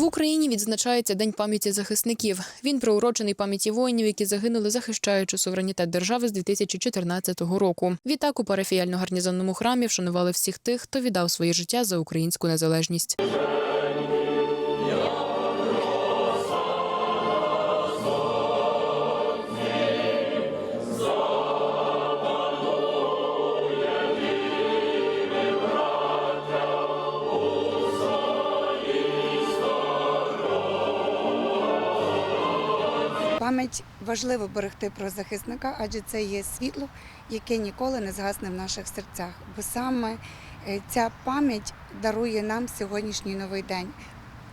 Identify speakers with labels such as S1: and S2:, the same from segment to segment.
S1: В Україні відзначається День пам'яті захисників. Він приурочений пам'яті воїнів, які загинули, захищаючи суверенітет держави з 2014 року. Відтак у парафіяльно-гарнізонному храмі вшанували всіх тих, хто віддав своє життя за українську незалежність.
S2: Пам'ять важливо берегти про захисника, адже це є світло, яке ніколи не згасне в наших серцях. Бо саме е, ця пам'ять дарує нам сьогоднішній новий день,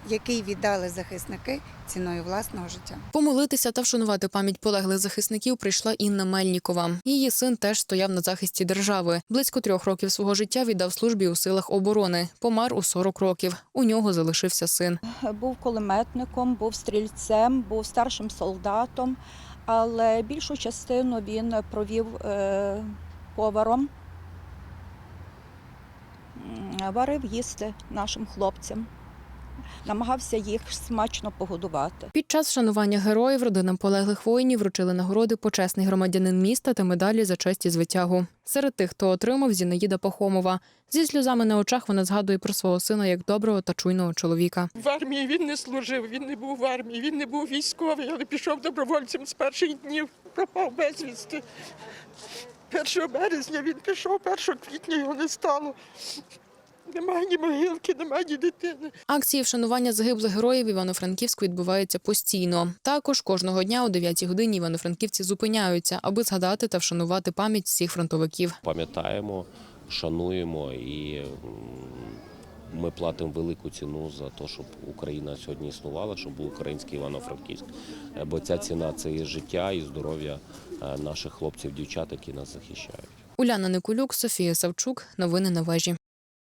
S2: який віддали захисники ціною власного життя.
S1: Помолитися та вшанувати пам'ять полеглих захисників прийшла Інна Мельнікова. Її син теж стояв на захисті держави. Близько трьох років свого життя віддав службі у силах оборони. Помер у 40 років. У нього залишився син.
S3: був кулеметником, був стрільцем, був старшим солдатом, але більшу частину він провів е, поваром, варив їсти нашим хлопцям, намагався їх смачно погодувати.
S1: Під час вшанування героїв родинам полеглих воїнів вручили нагороди почесний громадянин міста та медалі за честь і звитягу. Серед тих, хто отримав Зінаїда Пахомова. Зі сльозами на очах вона згадує про свого сина як доброго та чуйного чоловіка.
S4: В армії він не служив, він не був в армії, він не був військовий, але пішов добровольцем з перших днів, пропав безвісти. 1 березня він пішов, 1 квітня його не стало. Немає ні могилки, немає ні дитини.
S1: Акції вшанування загиблих героїв Івано-Франківську відбуваються постійно. Також кожного дня о 9 годині івано-франківці зупиняються, аби згадати та вшанувати пам'ять всіх фронтовиків.
S5: пам'ятаємо, шануємо і ми платимо велику ціну за те, щоб Україна сьогодні існувала, щоб був український Івано-Франківськ. Е, Бо ця ціна це і життя і здоров'я е, наших хлопців, дівчат, які нас захищають.
S1: Уляна Никулюк, Софія Савчук. Новини на вежі.